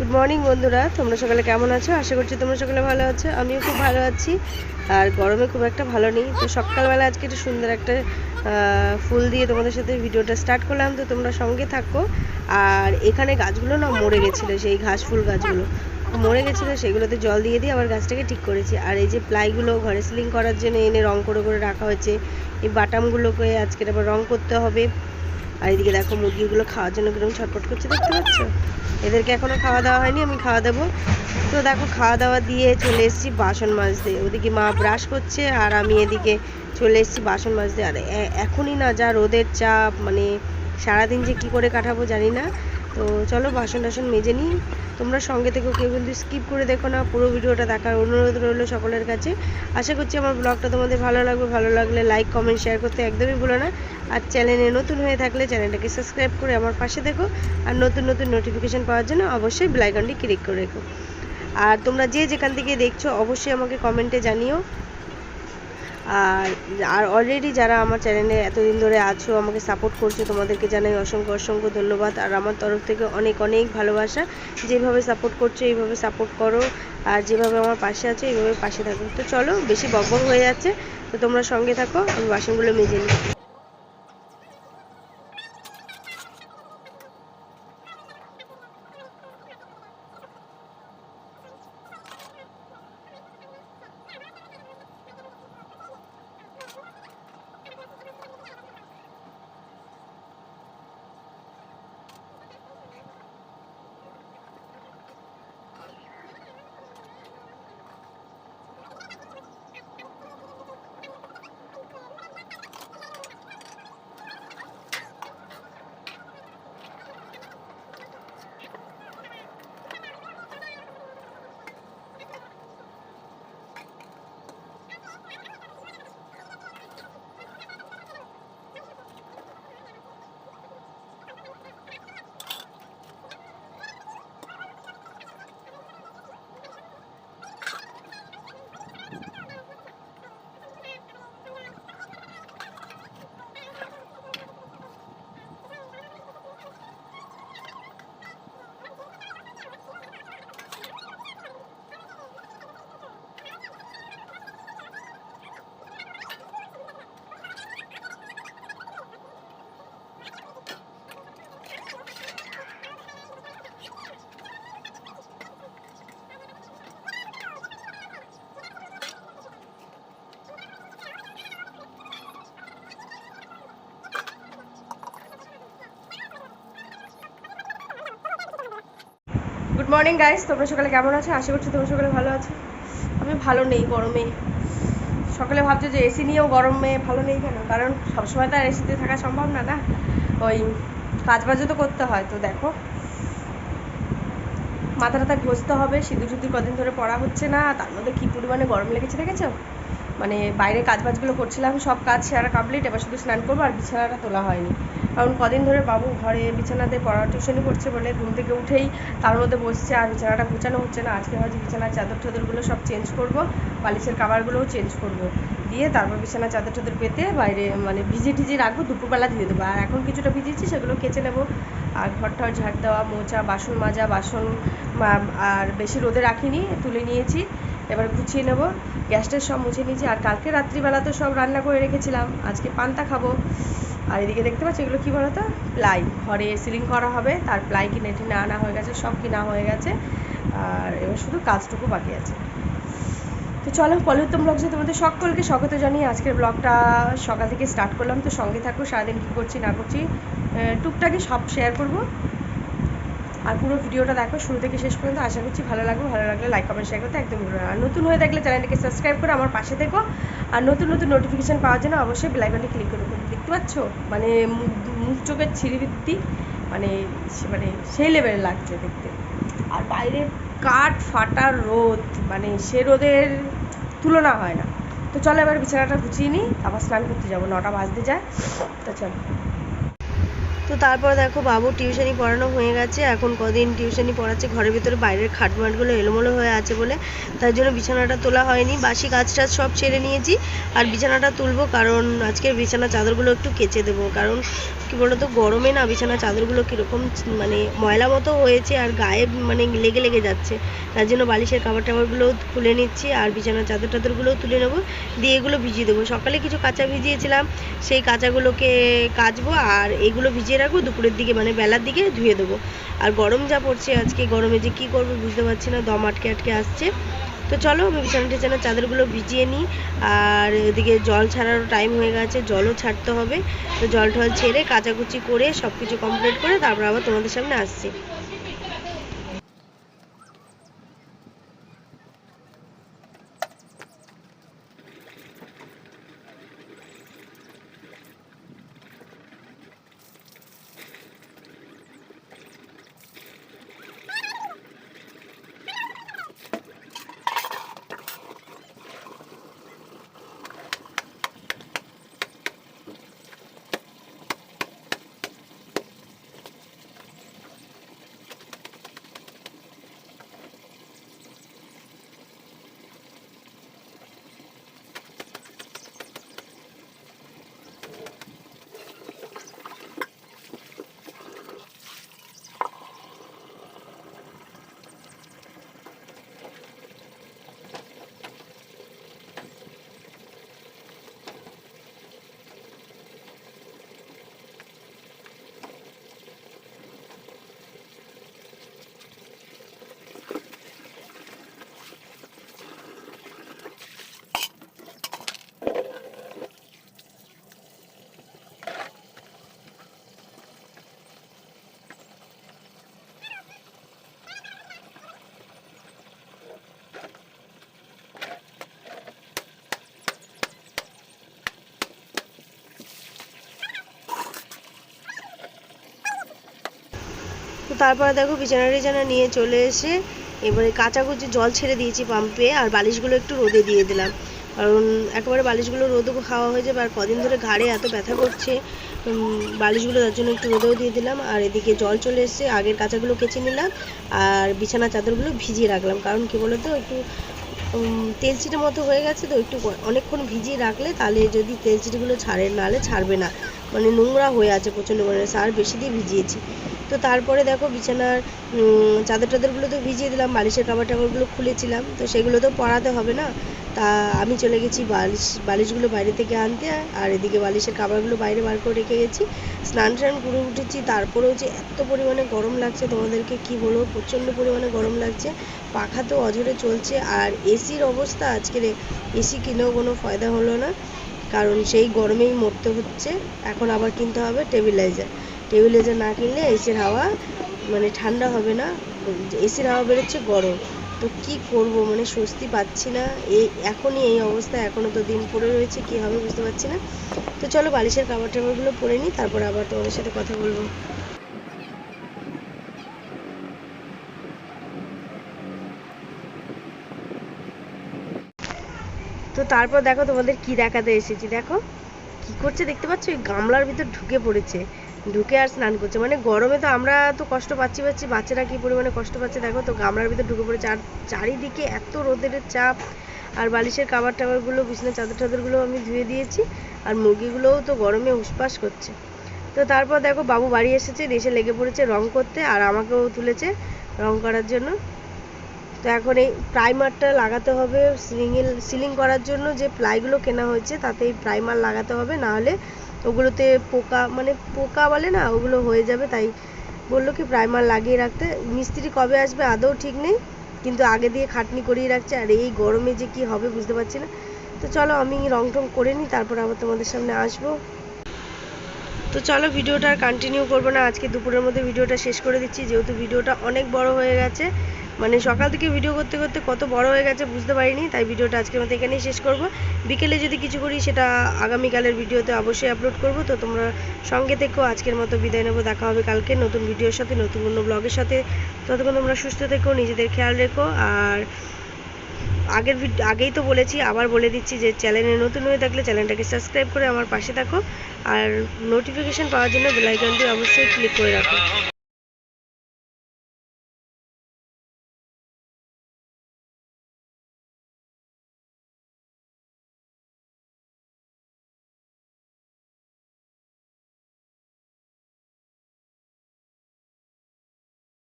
Good morning বন্ধুরা। তোমরা সকালে কেমন আছো? আশা করছি তোমরা সকালে ভালো আছো। আমিও খুব ভালো আছি। আর গরমে খুব একটা ভালো নেই। তো সকালবেলা আজকে একটা সুন্দর একটা ফুল দিয়ে তোমাদের সাথে ভিডিওটা স্টার্ট করলাম। তো তোমরা সঙ্গে থাকো। আর এখানে গাছগুলো না মরে গেছিল, সেই ঘাস ফুল গাছগুলো। মরে গেছিল, সেগুলোতে জল দিয়ে দিয়ে আবার গাছটাকে ঠিক করেছি। আর এই যে প্লাইগুলো ঘরে সিলিং করার জন্য এনে রং করে করে রাখা হয়েছে, এই বাটামগুলোকে আজকে আবার রং করতে হবে। আর এদিকে দেখো মুরগিগুলো খাওয়ার জন্য কীরকম ছটপট করছে দেখতে পাচ্ছ? এদেরকে এখনও খাওয়া দাওয়া হয়নি, আমি খাওয়া দেবো। তো দেখো খাওয়া দাওয়া দিয়ে চলে এসেছি বাসন মাজতে। ওদিকে মা ব্রাশ করছে আর আমি এদিকে চলে এসেছি বাসন মাজতে। আর এখনই না যা রোদের চাপ মানে সারাদিন যে কি করে কাটাবো জানি না। তো চলো বাসন টাসন মেজে নিই। তোমরা সঙ্গে থেকে, কেউ কিন্তু স্কিপ করে দেখো না, পুরো ভিডিওটা দেখার অনুরোধ রইল সকলের কাছে। আশা করছি আমার ব্লগটা তোমাদের ভালো লাগবে। ভালো লাগলে লাইক কমেন্ট শেয়ার করতে একদমই ভুলো না। আর চ্যানেলে নতুন হয়ে থাকলে চ্যানেলটাকে সাবস্ক্রাইব করে আমার পাশে দেখো আর নতুন নতুন নোটিফিকেশান পাওয়ার জন্য অবশ্যই বেল আইকনটি ক্লিক করে রেখো। আর তোমরা যে যেখান থেকে দেখছ, অবশ্যই আমাকে কমেন্টে জানিও। আর আর অলরেডি যারা আমার চ্যানেলে এতদিন ধরে আছো, আমাকে সাপোর্ট করছ, তোমাদেরকে জানাই অসংখ্য অসংখ্য ধন্যবাদ। আর আমার তরফ থেকে অনেক অনেক ভালোবাসা। যেভাবে সাপোর্ট করছ, এইভাবে সাপোর্ট করো। আর যেভাবে আমার পাশে আছো, এইভাবে পাশে থাকো। তো চলো, বেশি বকবক হয়ে যাচ্ছে। তো তোমরা সঙ্গে থাকো, আমি বাসনগুলো মেজে নিই মর্নিং গাইস তোমরা সকালে কেমন আছো? আশা করছি তোমরা সকালে ভালো আছো। আমি ভালো নেই গরমে। সকালে ভাবছ যে এসি নিয়েও গরমে ভালো নেই কেন? কারণ সবসময় তো আর এসিতে থাকা সম্ভব না না? ওই কাজ বাজও তো করতে হয়, তো দেখো। মাথা টাথা ঘষতে হবে সিঁদুর সিঁদুর কদিন ধরে পড়া হচ্ছে না, তার মধ্যে কী পরিমাণে গরম লেগেছে দেখেছ? মানে বাইরে কাজ বাজগুলো করছিলাম, সব কাজ সেরা কমপ্লিট এবার শুধু স্নান করব আর বিছানাটা তোলা হয়নি। কারণ কদিন ধরে বাবু ঘরে বিছানাতে পড়া টিউশনি করছে বলে ঘুম থেকে উঠেই তার মধ্যে বসছে আর বিছানাটা গোছানো হচ্ছে না। আজকে ভাবছি বিছানার চাদর টাদরগুলো সব চেঞ্জ করব, বালিশের কাভারগুলোও চেঞ্জ করব। দিয়ে তারপর বিছানার চাদর টাদর পেতে বাইরে মানে ভিজে টিজে রাখব, দুপুরবেলা দিয়ে দেবো। আর এখন কিছুটা ভিজিয়েছি, সেগুলো কেচে নেব। আর ঘর টর ঝাড় দেওয়া মোছা বাসন মাজা, বাসন আর বেশি রোদে রাখিনি, তুলে নিয়েছি। এবার গুছিয়ে নেব। গ্যাসটা সব মুছে নিয়েছি। আর কালকে রাত্রিবেলা তো সব রান্না করে রেখেছিলাম। আজকে পান্তা খাব। আর এদিকে দেখতে পাচ্ছি এগুলো কী বলতো? প্লাই। ঘরে সিলিং করা হবে। তার প্লাই কিনে টিনে আনা হয়ে গেছে, সব কিনা হয়ে গেছে। আর এবার শুধু কাজটুকু বাকি আছে। তো চলো, পলিউত্তম ব্লগসে তোমাদের সকলকে স্বাগত জানিয়ে আজকের ব্লগটা সকাল থেকে স্টার্ট করলাম। তো সঙ্গে থাকো, সারাদিন কী করছি, না করছি টুকটাকি সব শেয়ার করব। আর পুরো ভিডিওটা দেখো, শুরু থেকে শেষ পর্যন্ত আশা করছি ভালো লাগবে, ভালো লাগলে লাইক কমেন্ট শেয়ার করতে একদম ভুলো আর নতুন হয়ে থাকলে চ্যানেলটিকে সাবস্ক্রাইব করে আমার পাশে থেকো। আর নতুন নতুন নোটিফিকেশান পাওয়ার জন্য অবশ্যই বেলাইকনটি ক্লিক করে দেখতে পাচ্ছ? মানে মুখ চোখের ছিরিবৃত্তি মানে মানে সেই লেভেলের লাগছে দেখতে। আর বাইরে কাঠ ফাটা রোদ মানে সে রোদের তুলনা হয় না। তো চলো এবার বিছানাটা গুছিয়ে নিই আবার স্নান করতে যাব। নটা বাজতে যায়। তো চলো। তো তারপর দেখো বাবু টিউশনি পড়ানো হয়ে গেছে। এখন কদিন টিউশনি পড়াচ্ছে। ঘরের ভিতরে বাইরের খাটমাটগুলো এলোমেলো হয়ে আছে বলে। তার জন্য বিছানাটা তোলা হয়নি। বাসি কাজ টাজ সব ছেড়ে নিয়েছি। আর বিছানাটা তুলবো কারণ আজকের বিছানা চাদরগুলো একটু কেচে দেবো। কারণ কি বলতো, গরমে না বিছানা চাদরগুলো কীরকম মানে ময়লা মতো হয়েছে আর গায়ে মানে লেগে লেগে যাচ্ছে। তার জন্য বালিশের কাপড় টাপড়গুলো খুলে নিচ্ছি আর বিছানার চাদর টাদরগুলোও তুলে নেব। দিয়ে এগুলো ভিজিয়ে দেবো। সকালে কিছু কাঁচা ভিজিয়েছিলাম। সেই কাঁচাগুলোকে কাচবো আর এগুলো ভিজিয়ে রাখব, দুপুরের দিকে মানে বেলার দিকে ধুয়ে দেবো। আর গরম যা পড়ছে আজকে, গরমে যে কি করব বুঝতে পারছি না, দম আটকে আটকে আসছে। তো চলো, আমি বিছানা টিছানা চাদরগুলো ভিজিয়ে নিই। আর এদিকে জল ছাড়ারও টাইম হয়ে গেছে, জলও ছাড়তে হবে। তো জল টল ছেড়ে কাচাকুচি করে সব কিছু কমপ্লিট করে তারপর আবার তোমাদের সামনে আসছি। তারপরে দেখো বিছানা টিছানা নিয়ে চলে এসে এবারে কাচাকুচি জল ছেড়ে দিয়েছি পাম্পে, আর বালিশগুলো একটু রোদে দিয়ে দিলাম। কারণ একেবারে বালিশগুলো রোদও খাওয়া হয়ে যাবে, আর কদিন ধরে ঘাড়ে এত ব্যথা করছে বালিশগুলো তার জন্য একটু রোদেও দিয়ে দিলাম, আর এদিকে জল চলে এসেছে, আগের কাঁচাগুলো কেচে নিলাম, আর বিছানা চাদরগুলো ভিজিয়ে রাখলাম। কারণ কি বলতো, একটু তেল চিটের মতো হয়ে গেছে তো, একটু অনেকক্ষণ ভিজিয়ে রাখলে তাহলে যদি তেল চিটেগুলো ছাড়ে, নাহলে ছাড়বে না। মানে নোংরা হয়ে আছে প্রচণ্ড পরিমাণে, সার বেশি দিয়ে ভিজিয়েছি। তো তারপরে দেখো বিছানার চাদর টাদরগুলো তো ভিজিয়ে দিলাম, বালিশের কাপড় টাপড়গুলো খুলেছিলাম, তো সেগুলো তো পরাতে হবে না। তা আমি চলে গেছি বালিশ, বালিশগুলো বাইরে থেকে আনতে, আর এদিকে বালিশের কাপড়গুলো বাইরে বার করে রেখে গেছি। স্নান টান করে উঠেছি, তারপরেও যে এত পরিমাণে গরম লাগছে, তোমাদেরকে কি বলব, প্রচণ্ড পরিমাণে গরম লাগছে। পাখা তো অঝরে চলছে, আর এসির অবস্থা আজকের, এসি কিনেও কোনো ফায়দা হলো না, কারণ সেই গরমেই মরতে হচ্ছে, এখন আবার কিনতে হবে, টেবিলাইজার। টেবিলাইজার না কিনলে এসির হাওয়া মানে ঠান্ডা হবে না, এসির হাওয়া বেরোচ্ছে গরম। তো কি করব মানে স্বস্তি পাচ্ছি না। এই, এখনই এই অবস্থা, এখনও তো দিন পড়ে রয়েছে, কি হবে বুঝতে পারছি না। তো চলো বালিশের কাপড় টাপড়গুলো পরে নিই, তারপর আবার তোমাদের সাথে কথা বলব। তো তারপর দেখো তোমাদের কি দেখাতে এসেছি, দেখো। কি করছে দেখতে পাচ্ছ? এই গামলার ভিতর ঢুকে পড়েছে। ঢুকে আর স্নান করছে। মানে গরমে তো আমরা তো কষ্ট পাচ্ছি পাচ্ছি, বাচ্চারা কি পরিমাণে কষ্ট পাচ্ছে দেখো তো, গামলার ভিতর ঢুকে পড়েছে। আর চারিদিকে এত রোদের চাপ, আর বালিশের কাবার টাবারগুলো, বিছানার চাদর টাদরগুলো আমি ধুয়ে দিয়েছি, আর মুরগিগুলোও তো গরমে উসপাস করছে। তো তারপর দেখো বাবু বাড়ি এসেছে, এসে লেগে পড়েছে রং করতে, আর আমাকেও তুলেছে রং করার জন্য। তো এখন এই প্রাইমারটা লাগাতে হবে সিলিং সিলিং করার জন্য যে প্লাইগুলো কেনা হয়েছে তাতে এই প্রাইমার লাগাতে হবে না হলে ওগুলোতে পোকা মানে পোকা বলে না, ওগুলো হয়ে যাবে, তাই বলল কি প্রাইমার লাগিয়ে রাখতে। মিস্ত্রি কবে আসবে আদৌ ঠিক নেই, কিন্তু আগে দিয়ে খাটনি করিয়ে রাখছে, আর এই গরমে যে কি হবে বুঝতে পারছি না। তো চলো আমি রং টং করে নিই, তারপর আবার তোমাদের সামনে আসব। তো চলো ভিডিওটা আর কন্টিনিউ করব না, আজকে দুপুরের মধ্যে ভিডিওটা শেষ করে দিচ্ছি, যেহেতু ভিডিওটা অনেক বড় হয়ে গেছে। মানে সকাল থেকে ভিডিও করতে করতে কত বড় হয়ে গেছে বুঝতে পারিনি, তাই ভিডিওটা আজকের মতো এখানেই শেষ করব। বিকেলে যদি কিছু করি সেটা আগামীকালের ভিডিওতে অবশ্যই আপলোড করব। তো তোমরা সঙ্গে থেকো, আজকের মতো বিদায় নেব, দেখা হবে কালকে নতুন ভিডিওর সাথে, নতুন কোনো ব্লগের সাথে। ততক্ষণ তোমরা সুস্থ থেকো, নিজেদের খেয়াল রেখো। আর আগের ভিড- আগেই তো বলেছি, আবার বলে দিচ্ছি যে চ্যানেলে নতুন হয়ে থাকলে চ্যানেলটাকে সাবস্ক্রাইব করে আমার পাশে থাকো। আর নোটিফিকেশন পাওয়ার জন্য বেল আইকনটি অবশ্যই ক্লিক করে রাখো।